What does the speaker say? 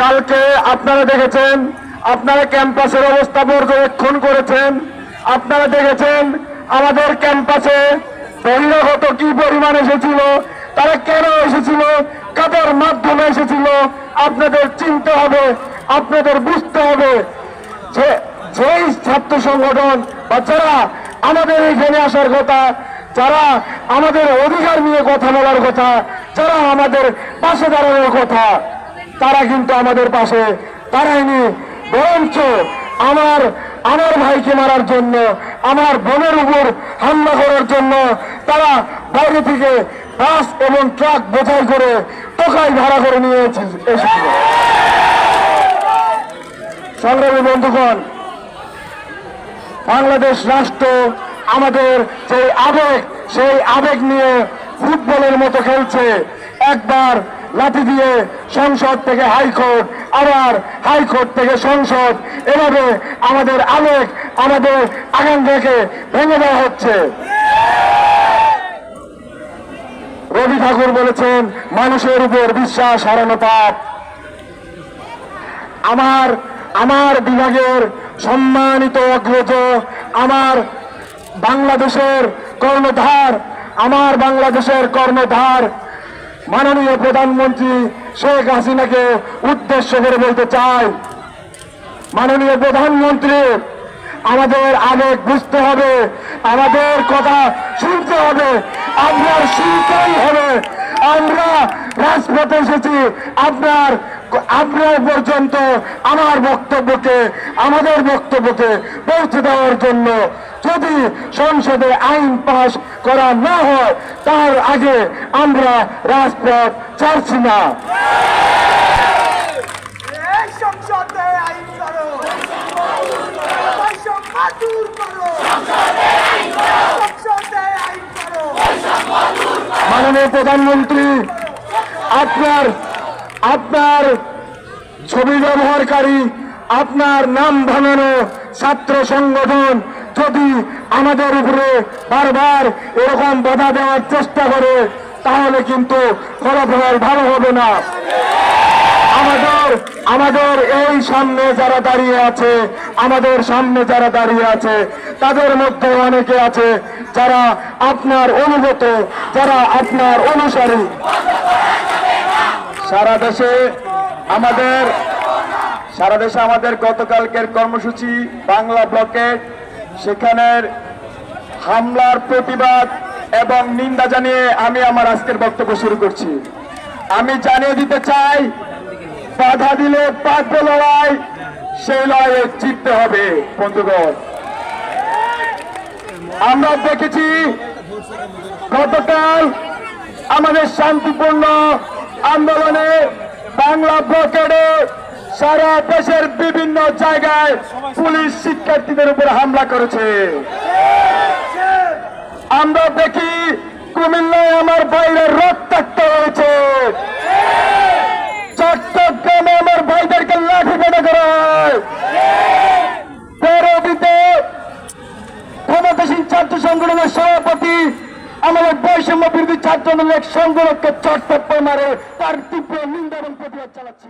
গতকালকে আপনারা দেখেছেন, আপনারা ক্যাম্পাসের অবস্থা পর্যবেক্ষণ করেছেন, আপনারা দেখেছেন আমাদের ক্যাম্পাসে বহিরাগত কি পরিমাণ এসেছিল, তারা কেন এসেছিল, কাদের মাধ্যমে এসেছিল, আপনাদের চিনতে হবে, আপনাদের বুঝতে হবে যে যেই ছাত্র সংগঠন বা যারা আমাদের এখানে আসার কথা, যারা আমাদের অধিকার নিয়ে কথা বলার কথা, যারা আমাদের পাশে দাঁড়ানোর কথা তারা কিন্তু আমাদের পাশে দাঁড়ায়নি। বরঞ্চ আমার আমার ভাইকে মারার জন্য, আমার বোনের উপর হামলা করার জন্য তারা বাইরে থেকে বাস এবং ট্রাক বোঝাই করে টোকাই ভাড়া করে নিয়ে এসে- এসেছিল। সংগ্রামী বন্ধুগণ, বাংলাদেশ রাষ্ট্র আমাদের যে আবেগ, সেই আবেগ নিয়ে ফুটবলের মতো খেলছে। একবার লাঠি দিয়ে সংসদ থেকে হাইকোর্ট, আবার হাইকোর্ট থেকে সংসদ। এভাবে আমাদের আবেগ, আমাদের আকাঙ্ক্ষাকে ভেঙে দেওয়া হচ্ছে। রবি ঠাকুর বলেছেন, মানুষের উপর বিশ্বাস হারানো পাপ। আমার আমার বিভাগের সম্মানিত অগ্রজ, আমার বাংলাদেশের কর্ণধার, আমার বাংলাদেশের কর্ণধার মাননীয় প্রধানমন্ত্রী শেখ হাসিনাকে উদ্দেশ্য করে বলতে চাই, মাননীয় প্রধানমন্ত্রী, আমাদের আগে বুঝতে হবে, আমাদের কথা শুনতে হবে, আপনার শুনতেই হবে। আমরা রাজপথে এসেছি, আপনার আপনার পর্যন্ত আমার বক্তব্যকে আমাদের বক্তব্যকে পৌঁছে দেওয়ার জন্য যদি সংসদে আইন পাশ করা না হয় তার আগে আমরা রাজপথ ছাড়ছি না। মাননীয় প্রধানমন্ত্রী আপনার আপনার ছবি ব্যবহারকারী, আপনার নাম ভাঙানো ছাত্র সংগঠন যদি আমাদের উপরে বারবার এরকম বাধা দেওয়ার চেষ্টা করে, তাহলে কিন্তু ফলাফল ভালো হবে না। আমাদের আমাদের এই সামনে যারা দাঁড়িয়ে আছে, আমাদের সামনে যারা দাঁড়িয়ে আছে, তাদের মধ্যে অনেকে আছে যারা আপনার অনুগত, যারা আপনার অনুসারী। সারা দেশে আমাদের, সারা দেশে আমাদের গতকালকের কর্মসূচি বাংলা ব্লকের সেখানের হামলার প্রতিবাদ এবং নিন্দা জানিয়ে আমি আমার আজকের বক্তব্য শুরু করছি। আমি জানিয়ে দিতে চাই, বাধা দিলে পাকবে লড়াই, সেই লড়াইয়ে জিততে হবে, বন্ধুগণ। আমরা দেখেছি, গতকাল আমাদের শান্তিপূর্ণ আন্দোলনে বাংলা ব্লকেডে সারা দেশের বিভিন্ন জায়গায় পুলিশ শিক্ষার্থীদের উপর হামলা করেছে। আমরা দেখি কুমিল্লায় আমার বাইরের রক্তাক্ত আমাদের বৈষম্য বিরোধী ছাত্র এক সংগঠনকে চট্টগ্রাম মারে। তার তীব্র নিন্দা এবং প্রতিবাদ চালাচ্ছি।